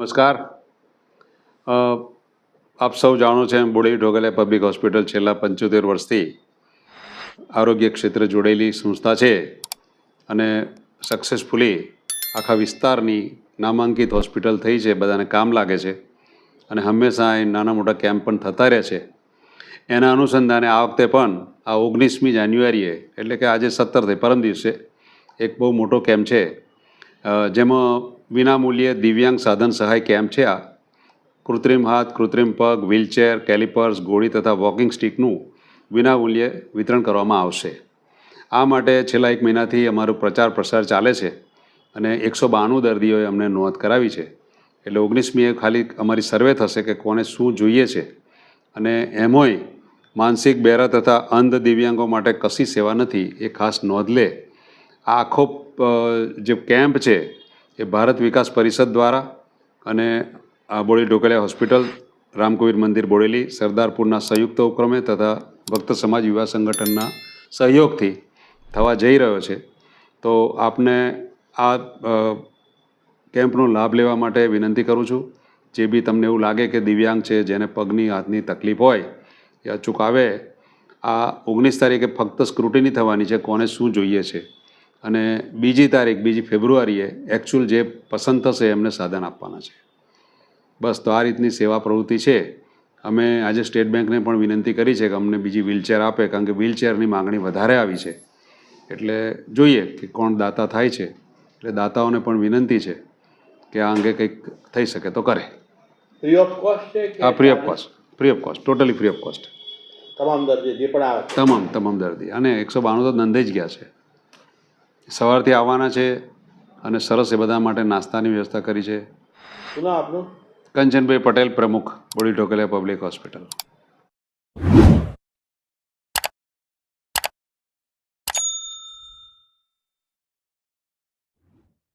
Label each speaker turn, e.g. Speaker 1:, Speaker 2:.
Speaker 1: નમસ્કાર. આપ સૌ જાણો છો બોડેલી ઢોગલે પબ્લિક હોસ્પિટલ છેલ્લા પંચોતેર વર્ષથી આરોગ્ય ક્ષેત્રે જોડેલી સંસ્થા છે અને સક્સેસફુલી આખા વિસ્તારની નામાંકિત હોસ્પિટલ થઈ છે, બધાને કામ લાગે છે અને હંમેશા અહીં નાના મોટા કેમ્પ પણ થતા રહે છે. એના અનુસંધાને આ વખતે પણ આ ઓગણીસમી જાન્યુઆરીએ, એટલે કે આજે સત્તરથી પરમ દિવસે, એક બહુ મોટો કેમ્પ છે. જેમાં વિનામૂલ્યે દિવ્યાંગ સાધન સહાય કેમ્પ છે આ? કૃત્રિમ હાથ, કૃત્રિમ પગ, વ્હીલચેર, કેલિપર્સ, ગોળી તથા વોકિંગ સ્ટિકનું વિનામૂલ્યે વિતરણ કરવામાં આવશે. આ માટે છેલ્લા એક મહિનાથી અમારો પ્રચાર પ્રસાર ચાલે છે અને એકસો બાણું દર્દીઓએ અમને નોંધ કરાવી છે. એટલે ઓગણીસમીએ ખાલી અમારી સર્વે થશે કે કોને શું જોઈએ છે અને એમાંય માનસિક બહેરા તથા અંધ દિવ્યાંગો માટે કશી સેવા નથી એ ખાસ નોંધ લે. આ આખો જે કેમ્પ છે એ ભારત વિકાસ પરિષદ દ્વારા અને આ બોડી ઢોકલિયા હોસ્પિટલ રામકુવીર મંદિર બોડેલી, સરદારપુરના સંયુક્ત ઉપક્રમે તથા ભક્ત સમાજ યુવા સંગઠનના સહયોગથી થવા જઈ રહ્યો છે. તો આપને આ કેમ્પનો લાભ લેવા માટે વિનંતી કરું છું. જે બી તમને એવું લાગે કે દિવ્યાંગ છે, જેને પગની, હાથની તકલીફ હોય, એ અચૂક આવે. આ ઓગણીસ તારીખે ફક્ત સ્ક્રુટિની થવાની છે, કોને શું જોઈએ છે? અને બીજી તારીખ બીજી ફેબ્રુઆરીએ એકચ્યુઅલ જે પસંદ થશે એમને સાધન આપવાના છે. બસ તો આ રીતની સેવા પ્રવૃત્તિ છે. અમે આજે સ્ટેટ બેંકને પણ વિનંતી કરી છે કે અમને બીજી વ્હીલચેર આપે કારણ કે વ્હીલચેરની માગણી વધારે આવી છે. એટલે જોઈએ કે કોણ દાતા થાય છે. એટલે દાતાઓને પણ વિનંતી છે કે આ અંગે કંઈક થઈ શકે તો કરે.
Speaker 2: ફ્રી ઓફ કોસ્ટ છે
Speaker 1: આ free of cost free of cost totally free of cost
Speaker 2: તમામ દર્દી જે પણ આવે
Speaker 1: તમામ તમામ દર્દી. અને એકસો બાણું તો નંદે જ ગયા છે. સવારથી આવવાના છે અને સરસ એ બધા માટે નાસ્તાની વ્યવસ્થા કરી છે. કંચનભાઈ પટેલ પ્રમુખ બોડી ઢોકલિયા પબ્લિક હોસ્પિટલ.